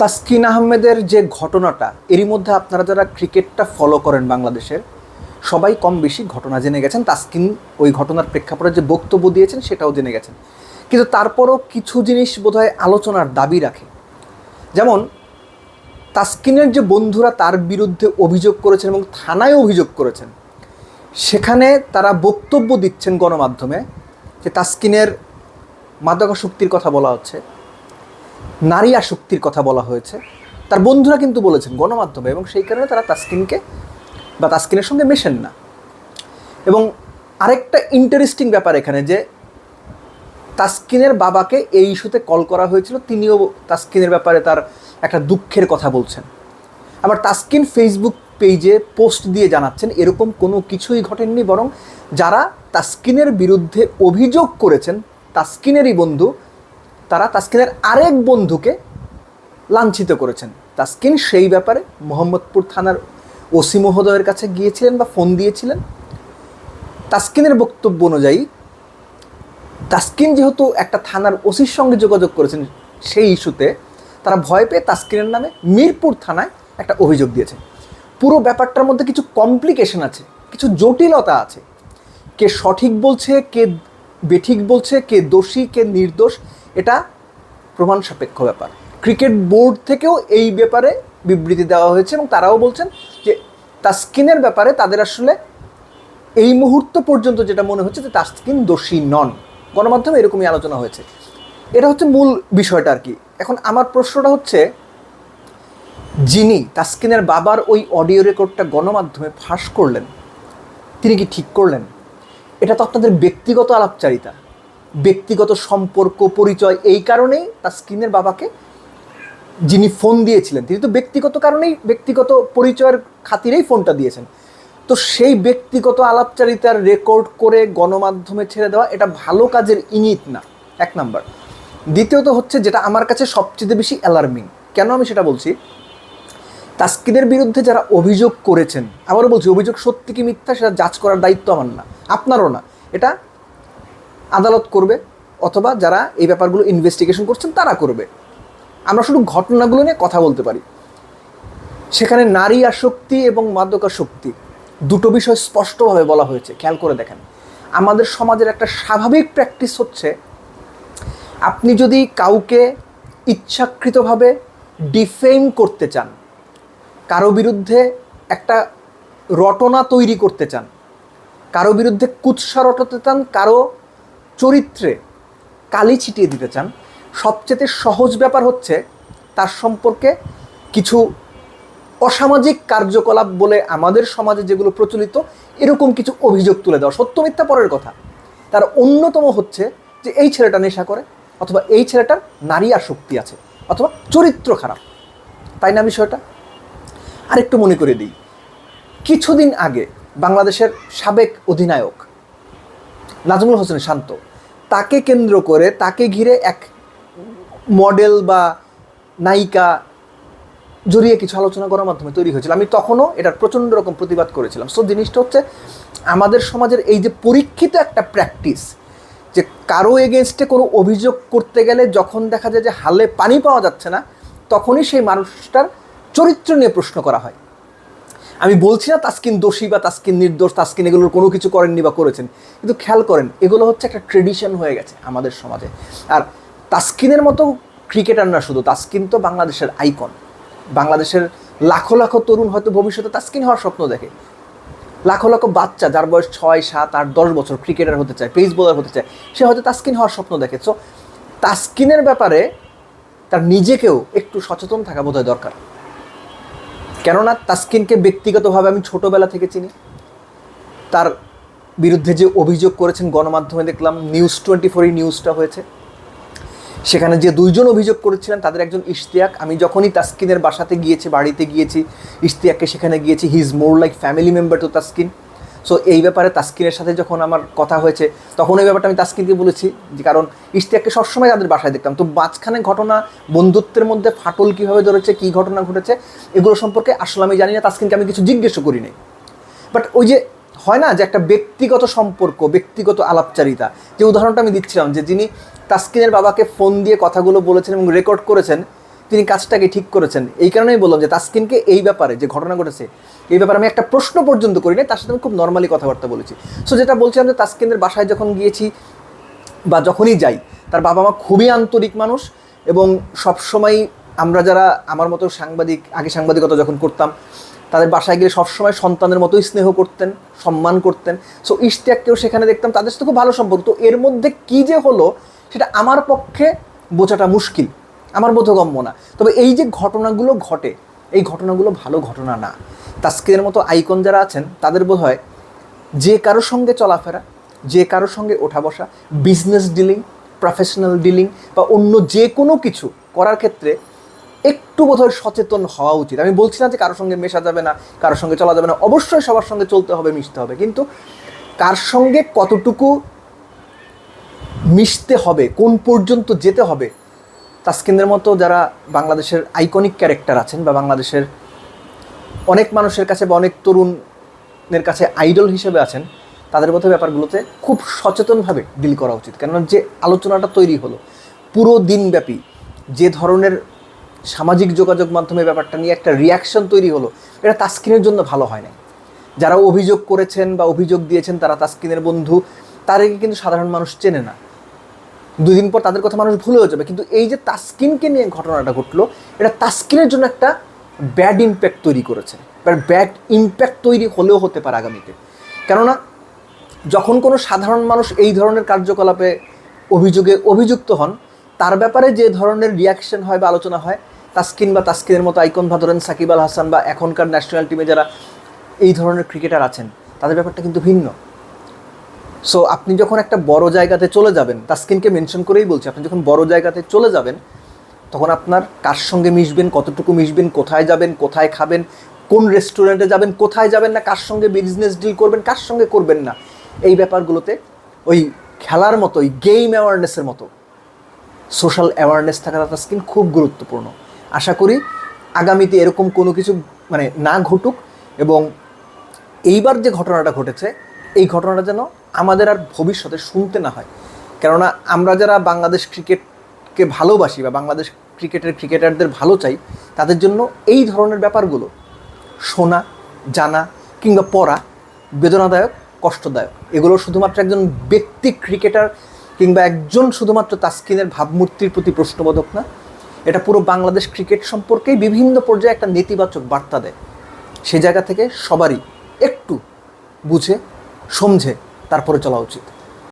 তাসকিন আহমেদের যে ঘটনাটা, এরই মধ্যে আপনারা যারা ক্রিকেটটা ফলো করেন বাংলাদেশের, সবাই কম বেশি ঘটনা জেনে গেছেন। তাসকিন ওই ঘটনার প্রেক্ষাপটে যে বক্তব্য দিয়েছেন, সেটাও জেনে গেছেন। কিন্তু তারপরও কিছু জিনিস বোধহয় আলোচনার দাবি রাখে। যেমন, তাসকিনের যে বন্ধুরা তার বিরুদ্ধে অভিযোগ করেছেন এবং থানায় অভিযোগ করেছেন, সেখানে তারা বক্তব্য দিচ্ছেন গণমাধ্যমে যে তাসকিনের মাদকাসক্তির কথা বলা হচ্ছে। নারী আসক্তির কথা বলা হয়েছে। তার বন্ধুরা কিন্তু বলেছেন গণমাধ্যমে এবং সেই কারণে তারা তাসকিনকে বা তাসকিনের সঙ্গে মেশেন না। এবং আরেকটা ইন্টারেস্টিং ব্যাপার এখানে যে, তাসকিনের বাবাকে এই ইস্যুতে কল করা হয়েছিল, তিনিও তাসকিনের ব্যাপারে তার একটা দুঃখের কথা বলছেন। আবার তাসকিন ফেসবুক পেজে পোস্ট দিয়ে জানাচ্ছেন, এরকম কোনো কিছুই ঘটেননি, বরং যারা তাসকিনের বিরুদ্ধে অভিযোগ করেছেন, তাসকিনেরই বন্ধু তারা তাসকিনের আরেক বন্ধুকে লাঞ্ছিত করেছেন। তাসকিন সেই ব্যাপারে মোহাম্মদপুর থানার ওসি মহোদয়ের কাছে গিয়েছিলেন বা ফোন দিয়েছিলেন। তাসকিনের বক্তব্য অনুযায়ী, তাসকিন যেহেতু একটা থানার ওসির সঙ্গে যোগাযোগ করেছেন সেই ইস্যুতে, তারা ভয় পেয়ে তাসকিনের নামে মিরপুর থানায় একটা অভিযোগ দিয়েছে। পুরো ব্যাপারটার মধ্যে কিছু কমপ্লিকেশন আছে, কিছু জটিলতা আছে। কে সঠিক বলছে, কে বেঠিক বলছে, কে দোষী, কে নির্দোষ এটা প্রমাণ সাপেক্ষ ব্যাপার। ক্রিকেট বোর্ড থেকেও এই ব্যাপারে বিবৃতি দেওয়া হয়েছে এবং তারাও বলছেন যে তাসকিনের ব্যাপারে তাদের আসলে এই মুহূর্ত পর্যন্ত যেটা মনে হচ্ছে যে তাসকিন দোষী নন। গণমাধ্যমে এরকমই আলোচনা হয়েছে। এটা হচ্ছে মূল বিষয়টা আর কি। এখন আমার প্রশ্নটা হচ্ছে, যিনি তাসকিনের বাবার ওই অডিও রেকর্ডটা গণমাধ্যমে ফাঁস করলেন, তিনি কি ঠিক করলেন? এটা তো আপনাদের ব্যক্তিগত আলাপচারিতা। ব্যক্তিগত সম্পর্ক, পরিচয় এই কারণেই তাসকিনের বাবাকে যিনি ফোন দিয়েছিলেন, তিনি তো ব্যক্তিগত কারণেই ব্যক্তিগত পরিচয়ের খাতিরেই ফোনটা দিয়েছেন। তো সেই ব্যক্তিগত আলাপচারিতার রেকর্ড করে গণমাধ্যমে ছেড়ে দেওয়া এটা ভালো কাজের ইঙ্গিত না, এক নাম্বার। দ্বিতীয়ত হচ্ছে যেটা আমার কাছে সবচেয়ে বেশি অ্যালার্মিং কেন আমি সেটা বলছি? তাস্কিদের বিরুদ্ধে যারা অভিযোগ করেছেন, আবারও বলছি, অভিযোগ সত্যি কি মিথ্যা সেটা যাচ করার দায়িত্ব আমার না, আপনারও না। এটা আদালত করবে অথবা যারা এই ব্যাপারগুলো ইনভেস্টিগেশন করছেন তারা করবে। আমরা শুধু ঘটনাগুলো নিয়ে কথা বলতে পারি। সেখানে নারী আসক্তি এবং মাদকাসক্তি দুটো বিষয় স্পষ্টভাবে বলা হয়েছে, খেয়াল করে দেখেন। আমাদের সমাজের একটা স্বাভাবিক প্র্যাকটিস হচ্ছে, আপনি যদি কাউকে ইচ্ছাকৃতভাবে ডিফেম করতে চান, কারও বিরুদ্ধে একটা রটনা তৈরি করতে চান, কারও বিরুদ্ধে কুৎসা রটাতে চান, কারও চরিত্রে কালি ছিটিয়ে দিতে চান, সবচেয়ে সহজ ব্যাপার হচ্ছে তার সম্পর্কে কিছু অসামাজিক কার্যকলাপ বলে আমাদের সমাজে যেগুলো প্রচলিত, এরকম কিছু অভিযোগ তুলে দেওয়া। সত্য মিথ্যা পরের কথা, তার অন্যতম হচ্ছে যে এই ছেলেটা নেশা করে অথবা এই ছেলেটার নারী আসক্তি আছে অথবা চরিত্র খারাপ। তাই না বিষয়টা? আরেকটু মনে করে দিই। কিছুদিন আগে বাংলাদেশের সাবেক অধিনায়ক নাজমুল হোসেন শান্ত। তাকে কেন্দ্র করে, তাকে ঘিরে এক মডেল বা নায়িকা জড়িয়ে কিছু আলোচনা করার মাধ্যমে তৈরি হয়েছিল। আমি তখনও এটার প্রচণ্ড রকম প্রতিবাদ করেছিলাম। সো জিনিসটা হচ্ছে, আমাদের সমাজের এই যে পরীক্ষিত একটা প্র্যাকটিস যে কারও এগেনস্টে কোনো অভিযোগ করতে গেলে যখন দেখা যায় যে হালে পানি পাওয়া যাচ্ছে না, তখনই সেই মানুষটার চরিত্র নিয়ে প্রশ্ন করা হয়। আমি বলছি না তাস্কিন দোষী বা তাস্কিন নির্দোষ, তাস্কিন এগুলোর কোনো কিছু করেননি বা করেছেন। কিন্তু খেয়াল করেন, এগুলো হচ্ছে একটা ট্রেডিশন হয়ে গেছে আমাদের সমাজে। আর তাস্কিনের মতো ক্রিকেটার না শুধু, তাস্কিন তো বাংলাদেশের আইকন বাংলাদেশের লাখো লাখো তরুণ হয়তো ভবিষ্যতে তাস্কিন হওয়ার স্বপ্ন দেখে। লাখো লাখো বাচ্চা যার বয়স ছয়, সাত, আট, দশ বছর ক্রিকেটার হতে চায় পেস বোলার হতে চায়, সে হয়তো তাস্কিন হওয়ার স্বপ্ন দেখে। সো তাস্কিনের ব্যাপারে তার নিজেকেও একটু সচেতন থাকা বোধহয় দরকার। কেননা তাসকিনকে ব্যক্তিগতভাবে আমি ছোটোবেলা থেকে চিনি। তার বিরুদ্ধে যে অভিযোগ করেছেন গণমাধ্যমে দেখলাম নিউজ টোয়েন্টি ফোরই নিউজটা হয়েছে। সেখানে যে দুইজন অভিযোগ করেছিলেন, তাদের একজন ইশতিয়াক। আমি যখনই তাসকিনের বাসাতে গিয়েছি, বাড়িতে গিয়েছি, ইশতিয়াককে সেখানে গিয়েছি he is more like family member to Taskin. So এই ব্যাপারে তাস্কিনের সাথে যখন আমার কথা হয়েছে, তখন এই ব্যাপারটা আমি তাস্কিনকে বলেছি যে, কারণ ইশতিয়াককে সবসময় তাদের বাসায় দেখতাম। তো মাঝখানে ঘটনা, বন্ধুত্বের মধ্যে ফাটল কীভাবে ধরেছে, কী ঘটনা ঘটেছে, এগুলো সম্পর্কে আসলে আমি জানি না, তাস্কিনকে আমি কিছু জিজ্ঞেসও করিনি বাট ওই যে, হয় না যে, একটা ব্যক্তিগত সম্পর্ক, ব্যক্তিগত আলাপচারিতা, যে উদাহরণটা আমি দিচ্ছিলাম, যে যিনি তাস্কিনের বাবাকে ফোন দিয়ে কথাগুলো বলেছেন এবং রেকর্ড করেছেন তিনি কাজটাকে ঠিক করেছেন। এই কারণেই বললাম যে তাসকিনকে এই ব্যাপারে যে ঘটনা ঘটেছে, এই ব্যাপারে আমি একটা প্রশ্ন পর্যন্ত করি নাই তার সাথে আমি খুব নর্মালি কথাবার্তা বলেছি। সো যেটা বলছিলাম যে তাসকিনের বাসায় যখন গিয়েছি বা যখনই যাই, তার বাবা মা খুবই আন্তরিক মানুষ এবং সবসময় আমরা যারা আমার মতো সাংবাদিক, আগে সাংবাদিকতা যখন করতাম, তাদের বাসায় গেলে সবসময় সন্তানের মতোই স্নেহ করতেন, সম্মান করতেন। সো ইশতিয়াককেও সেখানে দেখতাম, তাদের সাথে খুব ভালো সম্পর্ক। তো এর মধ্যে কী যে হলো, সেটা আমার পক্ষে বোঝাটা মুশকিল। আমার বোধগম্য না। তবে এই যে ঘটনাগুলো ঘটে, এই ঘটনাগুলো ভালো ঘটনা না। তাস্কিনের মতো আইকন যারা আছেন, তাদের বোধ হয় যে কারোর সঙ্গে চলাফেরা, যে কারোর সঙ্গে ওঠা বসা বিজনেস ডিলিং প্রফেশনাল ডিলিং বা অন্য যে কোনো কিছু করার ক্ষেত্রে একটু বোধহয় সচেতন হওয়া উচিত। আমি বলছি না যে কারোর সঙ্গে মেশা যাবে না কারোর সঙ্গে চলা যাবে না, অবশ্যই সবার সঙ্গে চলতে হবে, মিশতে হবে। কিন্তু কার সঙ্গে কতটুকু মিশতে হবে, কোন পর্যন্ত যেতে হবে তাস্কিনের মতো যারা বাংলাদেশের আইকনিক ক্যারেক্টার আছেন বা বাংলাদেশের অনেক মানুষের কাছে বা অনেক তরুণের কাছে আইডল হিসেবে আছেন, তাদের মতো ব্যাপারগুলোতে খুব সচেতনভাবে ডিল করা উচিত। কেননা যে আলোচনাটা তৈরি হলো, পুরো দিনব্যাপী যে ধরনের সামাজিক যোগাযোগ মাধ্যমে ব্যাপারটা নিয়ে একটা রিয়াকশন তৈরি হলো, এটা তাস্কিনের জন্য ভালো হয় না যারা অভিযোগ করেছেন বা অভিযোগ দিয়েছেন তারা তাস্কিনের বন্ধু, তাদেরকে কিন্তু সাধারণ মানুষ চেনে না। দুই দিন পর তাদের কথা মানুষ ভুলেও যাবে। কিন্তু এই যে তাস্কিনকে নিয়ে ঘটনাটা ঘটলো, এটা তাস্কিনের জন্য একটা ব্যাড ইম্প্যাক্ট তৈরি করেছে। ব্যাড ইম্প্যাক্ট তৈরি হলেও হতে পারে আগামীতে। কেননা, যখন কোনো সাধারণ মানুষ এই ধরনের কার্যকলাপে অভিযোগে অভিযুক্ত হন, তার ব্যাপারে যে ধরনের রিয়াকশন হয় বা আলোচনা হয়, তাস্কিন বা তাস্কিনের মতো আইকন বা ধরেন সাকিব আল হাসান বা এখনকার ন্যাশনাল টিমে যারা এই ধরনের ক্রিকেটার আছেন, তাদের ব্যাপারটা কিন্তু ভিন্ন। সো আপনি যখন একটা বড় জায়গাতে চলে যাবেন, তাস্কিনকে মেনশন করেই বলছি, আপনি যখন বড় জায়গাতে চলে যাবেন, তখন আপনার কার সঙ্গে মিশবেন, কতটুকু মিশবেন, কোথায় যাবেন, কোথায় খাবেন, কোন রেস্টুরেন্টে যাবেন, কোথায় যাবেন না, কার সঙ্গে বিজনেস ডিল করবেন, কার সঙ্গে করবেন না, এই ব্যাপারগুলোতে ওই খেলার মতো, ওই গেম অ্যাওয়ারনেসের মতো সোশ্যাল অ্যাওয়ারনেস থাকাটা তাস্কিন খুব গুরুত্বপূর্ণ। আশা করি আগামীতে এরকম কোনো কিছু মানে না ঘটুক এবং এইবার যে ঘটনাটা ঘটেছে, এই ঘটনাটা যেন আমাদের আর ভবিষ্যতে শুনতে না হয়। কেননা আমরা যারা বাংলাদেশ ক্রিকেটকে ভালোবাসি বা বাংলাদেশ ক্রিকেটের ক্রিকেটারদের ভালো চাই, তাদের জন্য এই ধরনের ব্যাপারগুলো শোনা, জানা কিংবা পড়া বেদনাদায়ক, কষ্টদায়ক। এগুলো শুধুমাত্র একজন ব্যক্তি ক্রিকেটার কিংবা একজন শুধুমাত্র তাস্কিনের ভাবমূর্তির প্রতি প্রশ্নবোধক না, এটা পুরো বাংলাদেশ ক্রিকেট সম্পর্কেই বিভিন্ন পর্যায়ে একটা নেতিবাচক বার্তা দেয়। সে জায়গা থেকে সবারই একটু বুঝে, সমঝে তারপরে চলা উচিত।